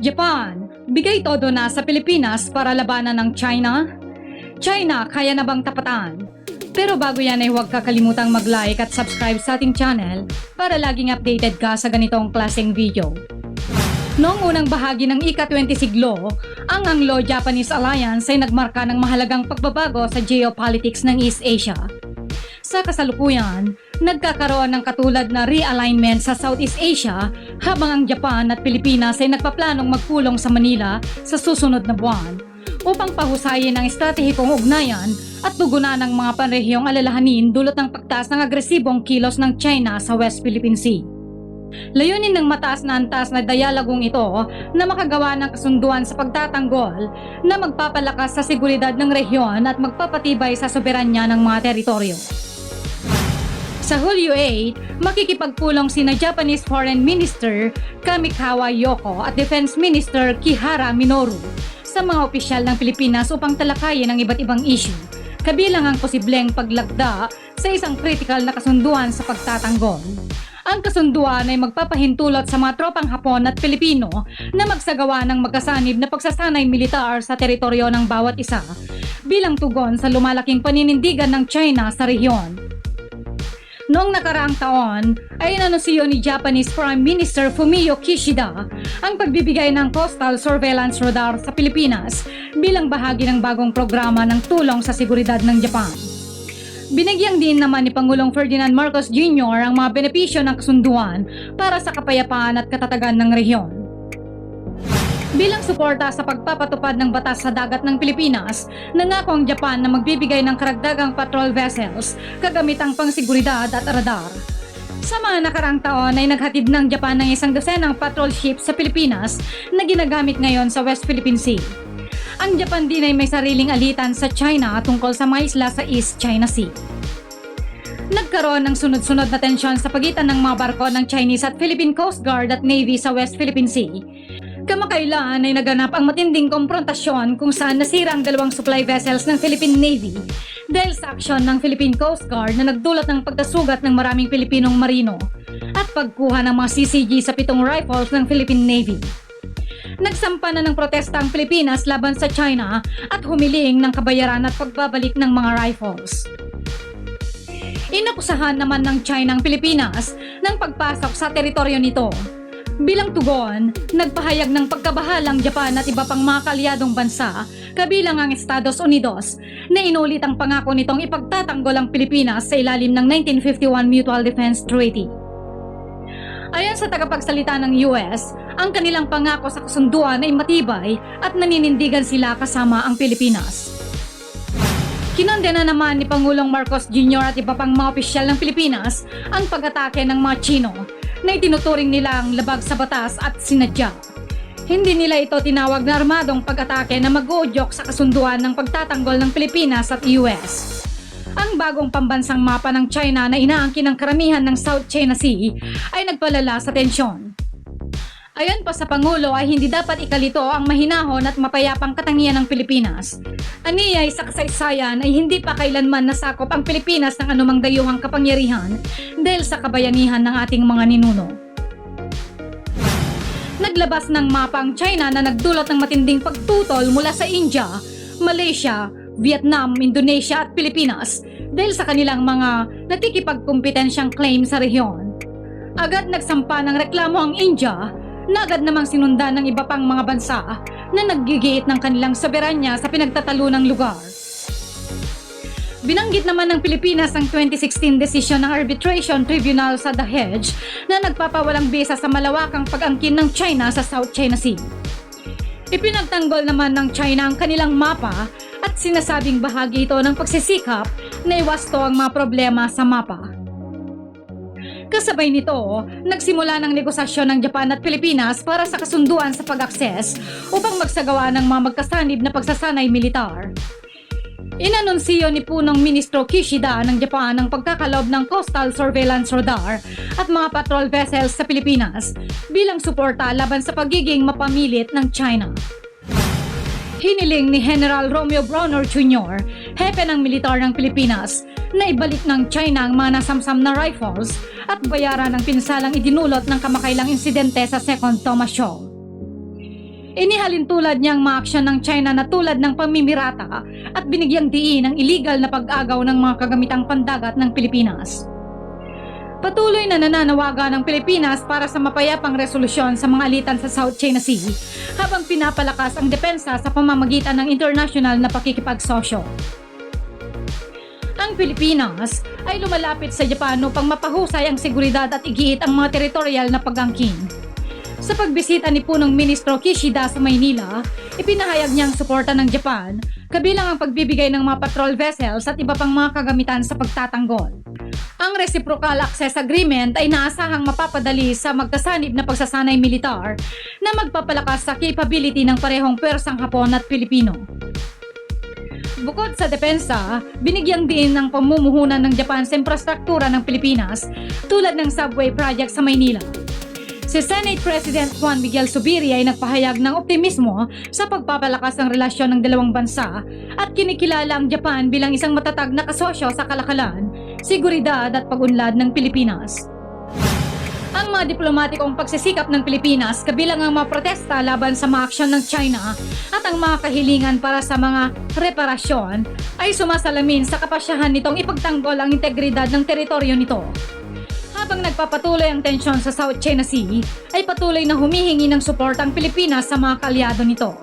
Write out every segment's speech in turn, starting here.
Japan, bigay todo na sa Pilipinas para labanan ng China? China, kaya na bang tapatan? Pero bago yan ay huwag kakalimutan mag-like at subscribe sa ating channel para laging updated ka sa ganitong klaseng video. Noong unang bahagi ng ika-20 siglo, ang Anglo-Japanese Alliance ay nagmarka ng mahalagang pagbabago sa geopolitics ng East Asia. Sa kasalukuyan, nagkakaroon ng katulad na realignment sa Southeast Asia habang ang Japan at Pilipinas ay nagpaplanong magpulong sa Manila sa susunod na buwan upang pahusayin ang estratehikong ugnayan at tugunan ng mga panrehiyong alalahanin dulot ng pagtaas ng agresibong kilos ng China sa West Philippine Sea. Layunin ng mataas na antas na dialogong ito na makagawa ng kasunduan sa pagtatanggol na magpapalakas sa seguridad ng rehiyon at magpapatibay sa soberanya ng mga teritoryo. Sa Hulyo 8, makikipagpulong sina Japanese Foreign Minister Kamikawa Yoko at Defense Minister Kihara Minoru sa mga opisyal ng Pilipinas upang talakayin ang iba't ibang issue, kabilang ang posibleng paglagda sa isang critical na kasunduan sa pagtatanggol. Ang kasunduan ay magpapahintulot sa mga tropang Hapon at Pilipino na magsagawa ng magkasanib na pagsasanay militar sa teritoryo ng bawat isa bilang tugon sa lumalaking paninindigan ng China sa rehiyon. Noong nakaraang taon ay inanunsiyo ni Japanese Prime Minister Fumio Kishida ang pagbibigay ng coastal surveillance radar sa Pilipinas bilang bahagi ng bagong programa ng tulong sa seguridad ng Japan. Binagyang din naman ni Pangulong Ferdinand Marcos Jr. ang mga benepisyo ng kasunduan para sa kapayapaan at katatagan ng rehiyon. Bilang suporta sa pagpapatupad ng batas sa dagat ng Pilipinas, nangako ang Japan na magbibigay ng karagdagang patrol vessels kagamitang pangseguridad at radar. Sa mga nakaraang taon ay naghatid ng Japan ng isang dosenang patrol ship sa Pilipinas na ginagamit ngayon sa West Philippine Sea. Ang Japan din ay may sariling alitan sa China tungkol sa mga isla sa East China Sea. Nagkaroon ng sunod-sunod na tensyon sa pagitan ng mga barko ng Chinese at Philippine Coast Guard at Navy sa West Philippine Sea Kamakailan ay naganap ang matinding komprontasyon kung saan nasira ang dalawang supply vessels ng Philippine Navy dahil sa aksyon ng Philippine Coast Guard na nagdulot ng pagkasugat ng maraming Pilipinong marino at pagkuha ng mga CCG sa pitong rifles ng Philippine Navy. Nagsampa na ng protesta ang Pilipinas laban sa China at humiling ng kabayaran at pagbabalik ng mga rifles. Inakusahan naman ng China ang Pilipinas ng pagpasok sa teritoryo nito Bilang tugon, nagpahayag ng pagkabahalang Japan at iba pang mga kaalyadong bansa, kabilang ang Estados Unidos, na inulit ang pangako nitong ipagtatanggol ang Pilipinas sa ilalim ng 1951 Mutual Defense Treaty. Ayon sa tagapagsalita ng US, ang kanilang pangako sa kasunduan ay matibay at naninindigan sila kasama ang Pilipinas. Kinondena naman ni Pangulong Marcos Jr. at iba pang mga opisyal ng Pilipinas ang pag-atake ng mga Chino na itinuturing nilang labag sa batas at sinadya. Hindi nila ito tinawag na armadong pag-atake na mag-uudyok sa kasunduan ng pagtatanggol ng Pilipinas at US. Ang bagong pambansang mapa ng China na inaangkin ng karamihan ng South China Sea ay nagpalala sa tensyon. Ayon pa sa Pangulo ay hindi dapat ikalito ang mahinahon at mapayapang katangian ng Pilipinas. Aniya sa kasaysayan ay hindi pa kailanman nasakop ang Pilipinas ng anumang dayuhang kapangyarihan dahil sa kabayanihan ng ating mga ninuno. Naglabas ng mapa ang China na nagdulot ng matinding pagtutol mula sa India, Malaysia, Vietnam, Indonesia at Pilipinas dahil sa kanilang mga nakikipagkompetensyang claim sa rehiyon. Agad nagsampa ng reklamo ang India Nagad namang sinundan ng iba pang mga bansa na naggigiit ng kanilang soberanya sa pinagtatalunang lugar. Binanggit naman ng Pilipinas ang 2016 desisyon ng Arbitration Tribunal sa The Hague na nagpapawalang bisa sa malawakang pag-angkin ng China sa South China Sea. Ipinagtanggol naman ng China ang kanilang mapa at sinasabing bahagi ito ng pagsisikap na iwasto ang mga problema sa mapa. Kasabay nito, nagsimula ng negosasyon ng Japan at Pilipinas para sa kasunduan sa pag-akses upang magsagawa ng mga magkasanib na pagsasanay militar. Inanunsiyo ni punong Ministro Kishida ng Japan ang pagkakalob ng coastal surveillance radar at mga patrol vessels sa Pilipinas bilang suporta laban sa pagiging mapamilit ng China. Hiniling ni General Romeo Bronner Jr., hepe ng militar ng Pilipinas, na ibalik ng China ang mga nasamsam na rifles at bayaran ang pinsalang idinulot ng kamakailang insidente sa Second Thomas Show. Inihalin tulad niyang mga aksyon ng China na tulad ng pamimirata at binigyang diin ang illegal na pag-agaw ng mga kagamitang pandagat ng Pilipinas. Patuloy na nananawagan ng Pilipinas para sa mapayapang resolusyon sa mga alitan sa South China Sea habang pinapalakas ang depensa sa pamamagitan ng international na pakikipagsosyo. Ang Pilipinas ay lumalapit sa Japan upang mapahusay ang seguridad at igiit ang mga teritorial na pagangkin. Sa pagbisita ni punong Ministro Kishida sa Maynila, ipinahayag niya ang suporta ng Japan, kabilang ang pagbibigay ng mga patrol vessels at iba pang mga kagamitan sa pagtatanggol. Ang Reciprocal Access Agreement ay naasahang mapapadali sa magkasanib na pagsasanay militar na magpapalakas sa capability ng parehong pwersang Hapon at Pilipino. Bukod sa depensa, binigyang din ng pamumuhunan ng Japan sa infrastruktura ng Pilipinas tulad ng subway project sa Maynila. Si Senate President Juan Miguel Zubiri ay nagpahayag ng optimismo sa pagpapalakas ng relasyon ng dalawang bansa at kinikilala ang Japan bilang isang matatag na kasosyo sa kalakalan, seguridad at pag-unlad ng Pilipinas. Ang mga diplomatikong pagsisikap ng Pilipinas kabilang ang mga protesta laban sa mga aksyon ng China at ang mga kahilingan para sa mga reparasyon ay sumasalamin sa kapasyahan nitong ipagtanggol ang integridad ng teritoryo nito. Habang nagpapatuloy ang tensyon sa South China Sea, ay patuloy na humihingi ng suporta ang Pilipinas sa mga kalyado nito.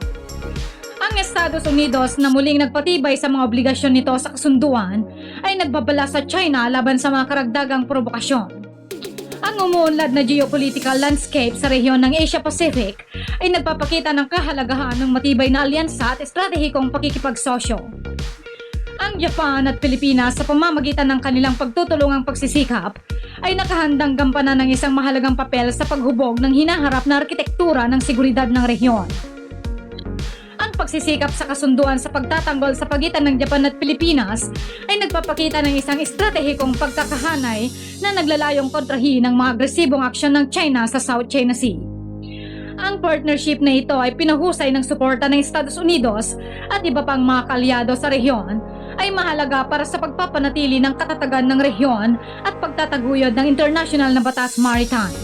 Ang Estados Unidos na muling nagpatibay sa mga obligasyon nito sa kasunduan ay nagbabala sa China laban sa mga karagdagang provokasyon. Ang umuunlad na geopolitical landscape sa rehiyon ng Asia Pacific ay nagpapakita ng kahalagahan ng matibay na alyansa at estratehikong pakikipagsosyo. Ang Japan at Pilipinas sa pamamagitan ng kanilang pagtutulungang pagsisikap ay nakahandang gampanan ng isang mahalagang papel sa paghubog ng hinaharap na arkitektura ng seguridad ng rehiyon. Ang pagsisikap sa kasunduan sa pagtatanggol sa pagitan ng Japan at Pilipinas ay nagpapakita ng isang estratehikong pagkakahanay na naglalayong kontrahin ng mga agresibong aksyon ng China sa South China Sea. Ang partnership na ito ay pinahusay ng suporta ng Estados Unidos at iba pang mga kalyado sa rehiyon ay mahalaga para sa pagpapanatili ng katatagan ng rehiyon at pagtataguyod ng international na batas maritime.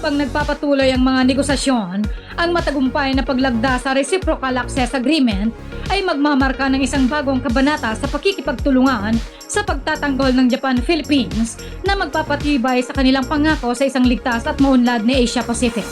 Habang nagpapatuloy ang mga negosasyon, ang matagumpay na paglagda sa Reciprocal Access Agreement ay magmamarka ng isang bagong kabanata sa pakikipagtulungan sa pagtatanggol ng Japan-Philippines na magpapatibay sa kanilang pangako sa isang ligtas at maunlad na Asia Pacific.